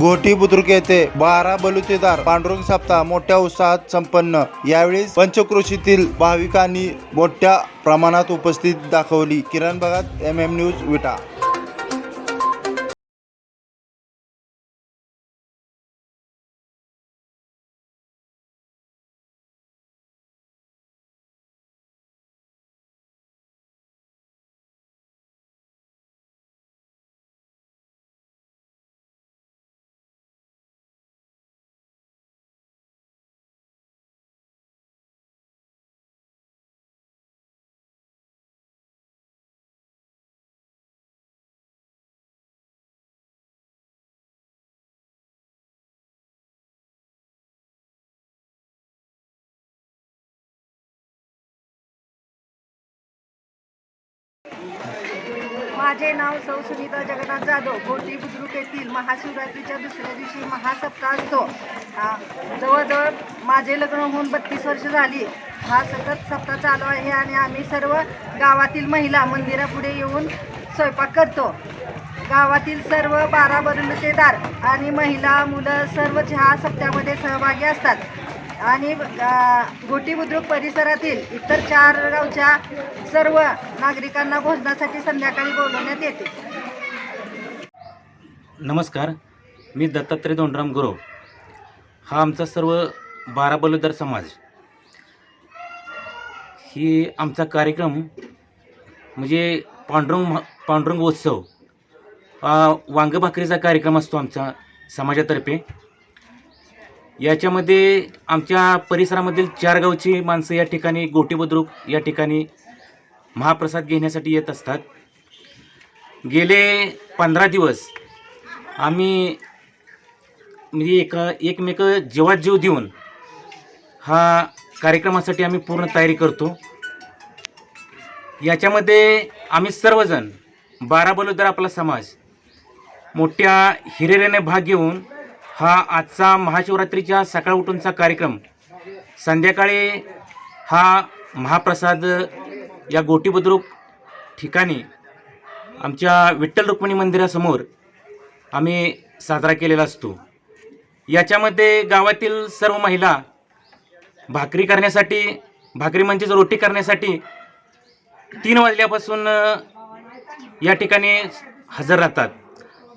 गोटी बुद्रुक येथे बारा बलुतेदार पांडुरंग सप्ताह मोठ्या उत्साहात संपन्न. यावेळी पंचक्रोशीतील भाविकांनी मोठ्या प्रमाणात उपस्थित दाखवली. Kiran Bhagat M M news Vita. माझे नाव सौ सुनीता जगन्नाथ जाधव. गोटी बुद्रुक येथील महाशिवरात्रीच्या दुसऱ्या दिवशी महासप्ताह असतो. जवळजवळ माझे लग्न होऊन बत्तीस वर्ष झाली. हा सतत सप्ताह चालू आहे आणि आम्ही सर्व गावातील महिला मंदिरापुढे येऊन स्वयंपाक करतो. गावातील सर्व बारा बरुलतेदार आणि महिला मुलं सर्व ह्या सप्त्यामध्ये सहभागी असतात. आणि अ, गोटी बुद्रुक परिसरातील इतर चार गावच्या सर्व नागरिकांना भोजनासाठी संध्याकाळी बोलवण्यात येते. नमस्कार मी दत्तात्रय दोंडराम गुरव. हा आमचा सर्व बारा बलुदार समाज. ही आमचा कार्यक्रम म्हणजे पांडुरंग पांडुरंग उत्सव वांग भाकरीचा कार्यक्रम असतो आमच्या समाजातर्फे. याच्यामध्ये आमच्या परिसरामधील चार गावची माणसं या ठिकाणी गोटी बुद्रुक या ठिकाणी महाप्रसाद घेण्यासाठी येत असतात. गेले पंधरा दिवस आम्ही म्हणजे एक एकमेक जेव्हा जीव देऊन हा कार्यक्रमासाठी आम्ही पूर्ण तयारी करतो. याच्यामध्ये आम्ही सर्वजण बारा बलोदर आपला समाज मोठ्या हिरिरीने भाग घेऊन हा आजचा महाशिवरात्रीच्या सकाळ उठूनचा कार्यक्रम. संध्याकाळी हा महाप्रसाद या गोटी बुद्रुक ठिकाणी आमच्या विठ्ठल रुक्मिणी मंदिरासमोर आम्ही साजरा केलेला असतो. याच्यामध्ये गावातील सर्व महिला भाकरी करण्यासाठी भाकरी म्हणजेच रोटी करण्यासाठी तीन वाजल्यापासून या ठिकाणी हजर राहतात.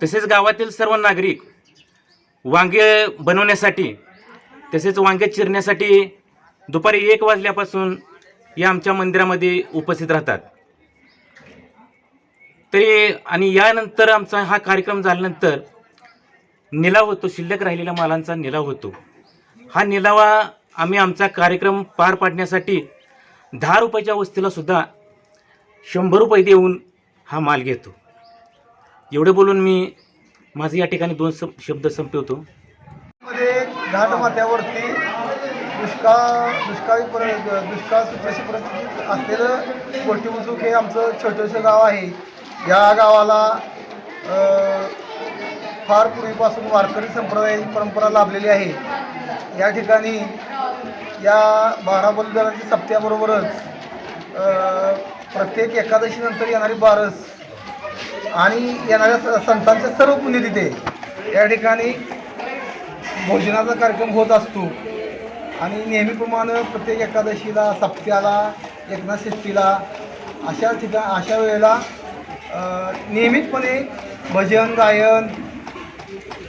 तसेच गावातील सर्व नागरिक वांगे बनवण्यासाठी तसेच वांगे चिरण्यासाठी दुपारी एक वाजल्यापासून या आमच्या मंदिरामध्ये उपस्थित राहतात. तरी आणि यानंतर आमचा हा कार्यक्रम झाल्यानंतर निलाव होतो शिल्लक राहिलेल्या मालांचा निलाव होतो. हा निलावा आम्ही आमचा कार्यक्रम पार पाडण्यासाठी दहा रुपयाच्या वस्तीला सुद्धा शंभर रुपये देऊन हा माल घेतो. एवढे बोलून मी माझे या ठिकाणी दोन शब्द संपवतो मध्ये घाटमाथ्यावरती दुष्काळ दुष्काळी पर दुष्काळ सदृश परिस्थिती असलेलं गोटी बुजुक हे आमचं छोटंसं गाव आहे. या गावाला फार पूर्वीपासून वारकरी संप्रदायाची परंपरा लाभलेली आहे. या ठिकाणी या बारा बलिदानाच्या सप्त्याबरोबरच प्रत्येक एकादशीनंतर येणारी बारस आणि येणाऱ्या स- संतांचे सर्व पुण्यतिथे या ठिकाणी भोजनाचा कार्यक्रम होत असतो. आणि नेहमीप्रमाणे प्रत्येक एकादशीला सप्त्याला एकनाथ षष्टीला अशा ठिकाण अशा वेळेला नियमितपणे भजन गायन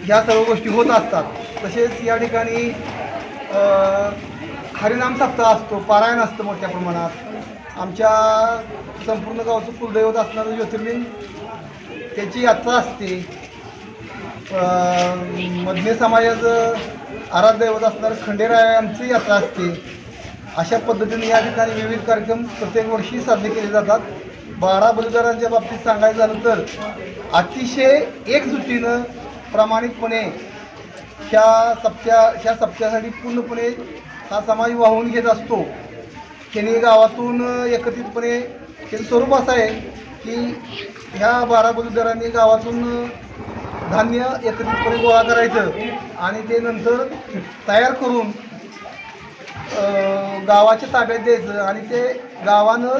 ह्या सर्व गोष्टी होत असतात. तसेच या ठिकाणी हरिनाम सप्ताह असतो. पारायण असतं मोठ्या प्रमाणात. आमच्या संपूर्ण गावचं कुलदैवत असणारं ज्योतिर्लिंग त्याची यात्रा असते. मधले समाजाचं आराध्य दैवत असणारं खंडेरायांची यात्रा असते. अशा पद्धतीने या ठिकाणी विविध कार्यक्रम प्रत्येक वर्षी साजरे केले जातात. बारा बलिदारांच्या बाबतीत सांगायचं झालं तर अतिशय एकजुटीनं प्रामाणिकपणे ह्या सप्त्या ह्या सप्त्यासाठी पूर्णपणे हा समाज वाहून घेत असतो. त्यांनी गावातून एकत्रितपणे त्याचं स्वरूप असं आहे की ह्या बारा बलुदारांनी गावातून धान्य एकत्रितपणे गोळा करायचं आणि ते नंतर तयार करून गावाच्या ताब्यात द्यायचं आणि ते गावानं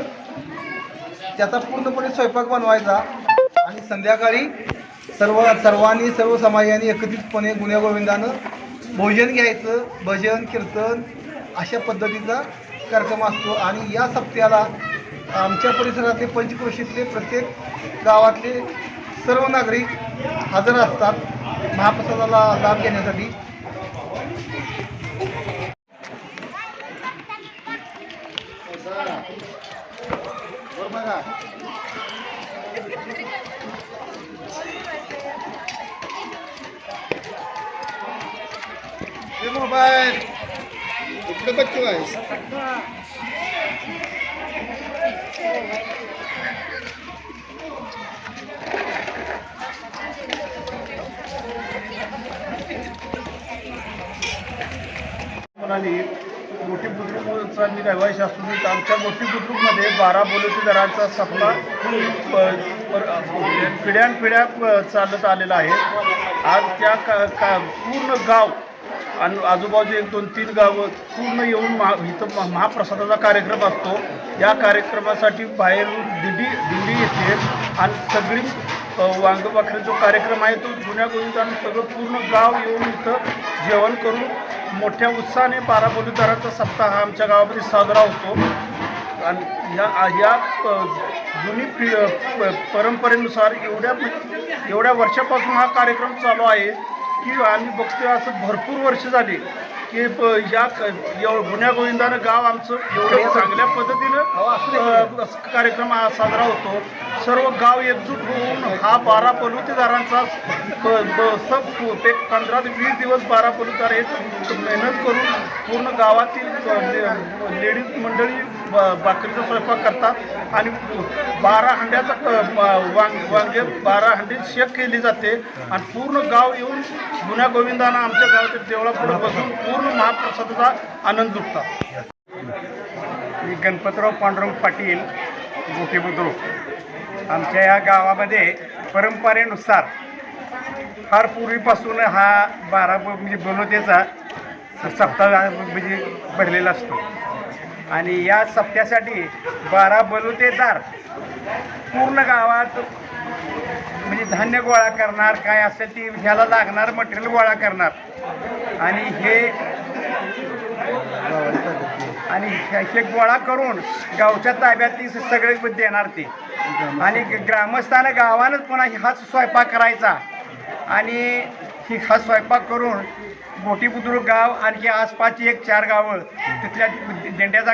त्याचा पूर्णपणे स्वयंपाक बनवायचा आणि संध्याकाळी सर्व सर्वांनी सर्व समाजाने एकत्रितपणे गुण्यागोविंदानं भोजन घ्यायचं भजन कीर्तन अशा पद्धतीचा कार्यक्रम असतो. आणि या सप्त्याला आमच्या परिसरातले पंचक्रोशीतले प्रत्येक गावातले सर्व नागरिक हजर असतात. महाप्रसादाला लाभ घेण्यासाठी. मोबाईल इकडे बच्चू म्हणाली मोठी बुद्रुकचा मी रहिवासी असून आमच्या मोठी बुद्रुकमध्ये बारा बोलतीदारांचा दरांचा सपना पिढ्यानपिढ्या प- चालत आलेला आहे. आज त्या का का पूर्ण गाव आणि आजूबाजू एक दोन तीन गावं पूर्ण येऊन महा इथं म- महाप्रसादाचा कार्यक्रम असतो. या कार्यक्रमासाठी बाहेरून दिंडी दिंडी येते आणि सगळी अ, जो कार्यक्रम आहे तो जुन्या गोविंदानं सगळं पूर्ण गाव येऊन इथं जेवण करून मोठ्या उत्साहाने बारा बोलीदाराचा सप्ताह हा आमच्या गावामध्ये साजरा होतो. आणि या या प- जुनी पि परंपरेनुसार एवढ्या एवढ्या वर्षापासून हा कार्यक्रम चालू आहे की आम्ही बघतोय असं भरपूर वर्ष झाली. की प- या क- एव- गुन्ह्या गोविंदानं गाव आमचं एवढं चांगल्या पद्धतीनं अ, कार्यक्रम हा साजरा होतो. सर्व गाव एकजूट होऊन हा बारा पलुतेदारांचा एक पंधरा ते वीस दिवस बारा पलुतेदार हे मेहनत करून पूर्ण गावातील लेडीज मंडळी ब- भाकरीचा स्वयंपाक करतात. आणि बारा हंड्याचा वांग वांगे बारा हंडी शेक केली जाते. आणि पूर्ण गाव येऊन जुन्या गोविंदानं आमच्या गावातील देवळापुढे बसून पूर्ण महाप्रसादाचा आनंद लुटतात. मी गणपतराव पांडुरंग पाटील गोटे बुद्रुक. आमच्या या गावामध्ये परंपरेनुसार फार पूर्वीपासून हा बारा ब- म्हणजे बनवतेचा सप्ताह म्हणजे भरलेला असतो. आणि या सप्त्यासाठी बारा बलुतेदार पूर्ण गावात म्हणजे धान्य गोळा करणार काय असेल ती ह्याला लागणार मटेरियल गोळा करणार. आणि हे आणि हे गोळा करून गावच्या ताब्यात ती सगळे देणार ते. आणि ग्रामस्थानं. गावानंच पुन्हा हाच स्वयंपाक करायचा. आणि ही हा स्वयंपाक करून मोठी बुद्रुक गाव आणखी आसपासची एक चार गावं. तिथल्या दिंड्याचा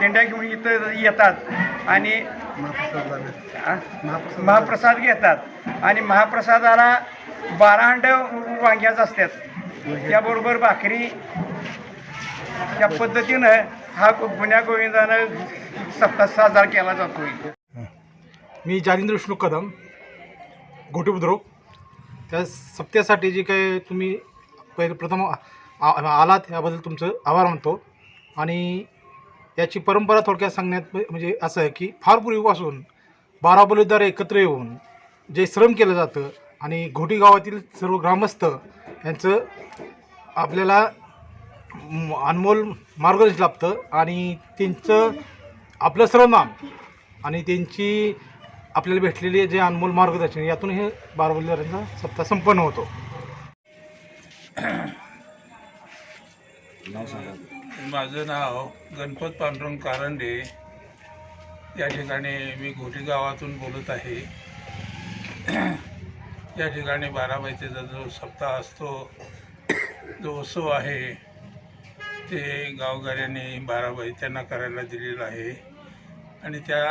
दिंड्या घेऊन इथं येतात आणि? महाप्रसाद घेतात. आणि महाप्रसादाला बारा अंड वांग्याच असतात. त्याबरोबर भाकरी. त्या पद्धतीनं हा गुन्ह्या गोविंदानं सप्ताह साजरा केला जातो मी जालिंद्र विष्णू कदम घोटी बुद्रुक. त्या सप्त्यासाठी जे काही तुम्ही पहिले प्रथम आ- आलात याबद्दल तुमचं आभार मानतो. आणि याची परंपरा थोडक्यात सांगण्यात म्हणजे असं आहे की फार पूर्वीपासून बारा बलुदार एकत्र येऊन जे श्रम केलं जातं आणि घोटी गावातील सर्व ग्रामस्थ यांचं आपल्याला अनमोल मार्गदर्शन लाभतं आणि त्यांचं आपलं सर्वनाम आणि त्यांची आपल्याला भेटलेले जे अनमोल मार्गदर्शन यातून हे बाराबुलीदारांचा सप्ताह संपन्न होतो. माझं नाव गणपत पांडुरंग कारंडे. या ठिकाणी मी घोटी गावातून बोलत आहे. या ठिकाणी बारामतीचा जो सप्ताह असतो जो उत्सव आहे ते गावकऱ्यांनी बाराबाई त्यांना करायला दिलेलं आहे. आणि त्या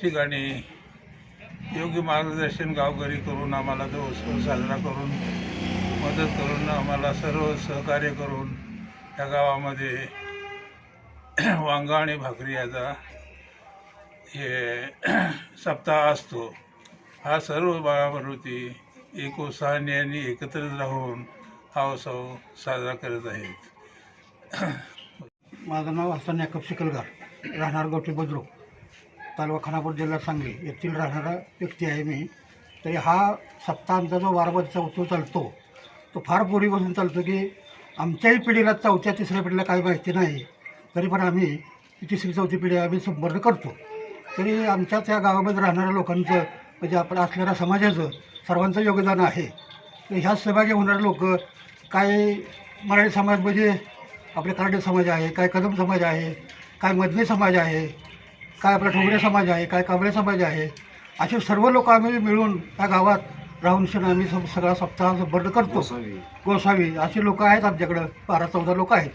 ठिकाणी योग्य मार्गदर्शन गावकरी करून आम्हाला तो उत्सव साजरा करून मदत करून आम्हाला सर्व सहकार्य करून या गावामध्ये वांगा आणि भाकरी याचा हे सप्ताह असतो. हा सर्व बाळामृती एक उत्साहाने आणि एकत्र राहून हा उत्सव साजरा करत आहेत. माझं नाव हसन याकब शिकलगार. राहणार गोटी बुद्रुक तालुका खानापूर जिल्हा सांगली येथील राहणारा व्यक्ती आहे मी. तरी हा सप्ताह आमचा जो वारबाचा उत्सव चालतो तो फार पूर्वीपासून चालतो की आमच्याही पिढीला चौथ्या तिसऱ्या पिढीला काही माहिती नाही. तरी पण आम्ही तिसरी चौथी पिढी आम्ही संपर्क करतो. तरी आमच्याच या गावामध्ये राहणाऱ्या लोकांचं म्हणजे आपण असणाऱ्या समाजाचं सर्वांचं योगदान आहे. तर ह्या सहभागी होणारे लोक काय मराठी समाज म्हणजे आपले कराडे समाज आहे काय कदम समाज आहे काय मदनी समाज आहे काय आपला ठोबरे समाज आहे काय कांबळे समाज आहे असे सर्व लोक आम्ही मिळून त्या गावात राहून सण आम्ही सग- सगळा सप्ताह बंद करतो. गोसावी. असे लोक आहेत आमच्याकडं बारा चौदा लोक आहेत.